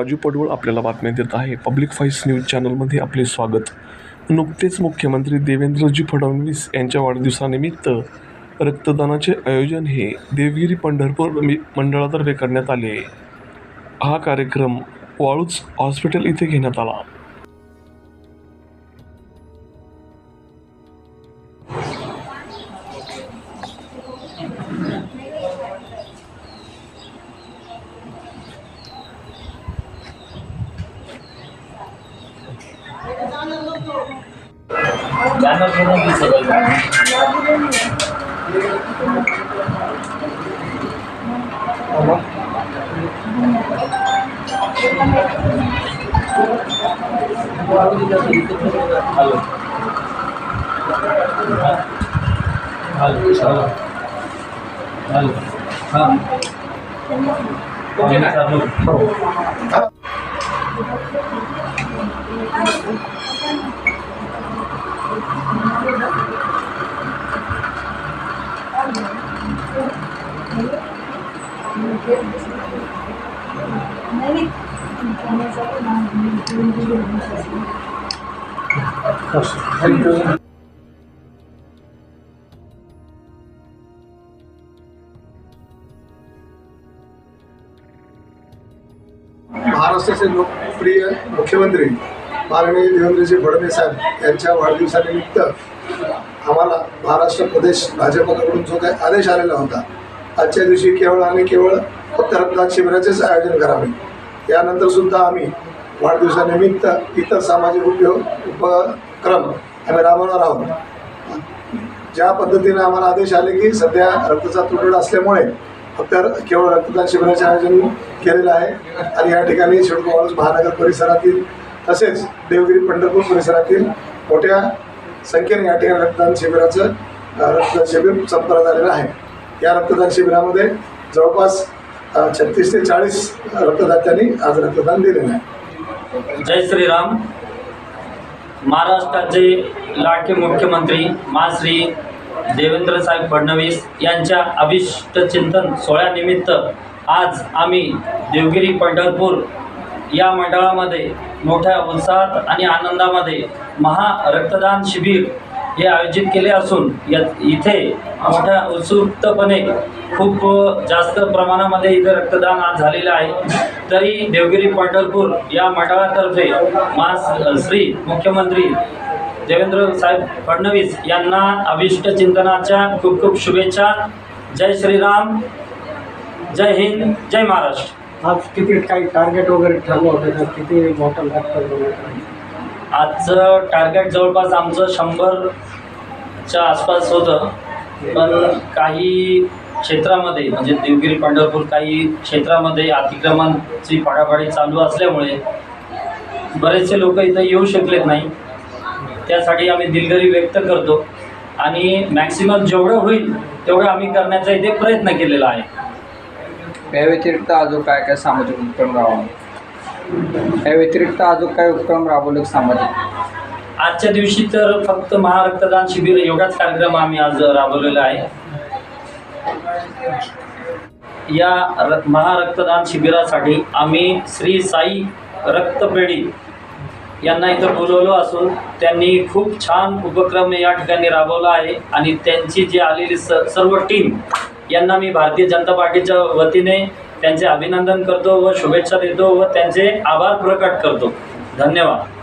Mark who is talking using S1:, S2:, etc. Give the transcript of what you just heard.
S1: राजू पडवळ आपल्याला बातम्या देत आहे. पब्लिक व्हॉइस न्यूज चॅनलमध्ये आपले स्वागत. नुकतेच मुख्यमंत्री देवेंद्रजी फडणवीस यांच्या वाढदिवसानिमित्त रक्तदानाचे आयोजन हे देवगिरी पंढरपूर मंडळातर्फे करण्यात आले. हा कार्यक्रम वाळूज हॉस्पिटल इथे घेण्यात आला.
S2: ভালো ভালো ভালো ভালো हॅलो हां चालू थँक्यू
S3: महाराष्ट्राचे लोकप्रिय मुख्यमंत्री माननीय देवेंद्रजी फडणवीस साहेब यांच्या वाढदिवसानिमित्त आम्हाला महाराष्ट्र प्रदेश भाजपकडून जो काही आदेश आलेला होता आजच्या दिवशी केवळ आणि केवळ फक्त रक्तदान शिबिराचेच आयोजन करावे. यानंतर सुद्धा आम्ही वाढदिवसानिमित्त इतर सामाजिक उपयोग उपक्रम आम्ही राबवणार आहोत. ज्या पद्धतीने आम्हाला आदेश आले की सध्या रक्ताचा तुटवडा असल्यामुळे फक्त केवळ रक्तदान शिबिराचे आयोजन केलेलं आहे. आणि या ठिकाणी शिडको महानगर परिसरातील तसेच देवगिरी पंढरपूर परिसरातील मोठ्या संख्येने या ठिकाणी रक्तदान शिबिराचं रक्तदान शिबिर संपन्न झालेलं आहे. या रक्तदान शिबिरामध्ये जवळपास छत्तीस ते चाळीस रक्तदात्यांनी आज रक्तदान दिलेलं आहे.
S2: जय श्रीराम. महाराष्ट्राचे लाडके मुख्यमंत्री माश्री देवेंद्रसाहेब फडणवीस यांच्या अभिष्ट चिंतन सोहळ्यानिमित्त आज आम्ही देवगिरी पंढरपूर या मंडळामध्ये मोठ्या उत्साहात आणि आनंदामध्ये महा रक्तदान शिबिर हे आयोजित केले असून या इथे मोठ्या उत्सुकपणे खूप जास्त प्रमाणामध्ये इथे रक्तदान आज झालेलं आहे. तरी देवगिरी पंढरपूर या मंडळातर्फे मा श्री मुख्यमंत्री देवेंद्र साहेब फडणवीस यांना अभिष्ट चिंतनाच्या खूप खूप शुभेच्छा. जय श्रीराम. जय हिंद. जय महाराष्ट्र.
S4: आज किती काही टार्गेट वगैरे ठरलं होतं तर किती बॉटल रक्त
S2: आजचं टार्गेट जवळपास आमचं शंभरच्या आसपास होतं. पण काही क्षेत्रामध्ये म्हणजे देवगिरी पंढरपूर काही क्षेत्रामध्ये अतिक्रमणची पाडापाडी चालू असल्यामुळे बरेचसे लोक इथं येऊ शकलेत नाही. त्यासाठी आम्ही दिलगिरी व्यक्त करतो. आणि मॅक्सिमम जेवढं होईल तेवढं आम्ही करण्याचा इथे प्रयत्न केलेला आहे.
S5: या व्यतिरिक्त अजून काय काय सामाजिक उपक्रम राबवले या व्यतिरिक्त अजून काय उपक्रम राबवले सामाजिक?
S2: आजच्या दिवशी तर फक्त महारक्तदान शिबिर एवढाच कार्यक्रम आम्ही आज राबवलेला आहे. या र महारक्तदान शिबिरासाठी आम्ही श्री साई रक्तपेढी यांना इथं बोलवलं असून त्यांनी खूप छान उपक्रम या ठिकाणी राबवला आहे आणि त्यांची जी आलेली स सर्व टीम यांना मी भारतीय जनता पार्टीच्या वतीने त्यांचे अभिनंदन करतो व शुभेच्छा देतो व त्यांचे आभार प्रकट करतो. धन्यवाद.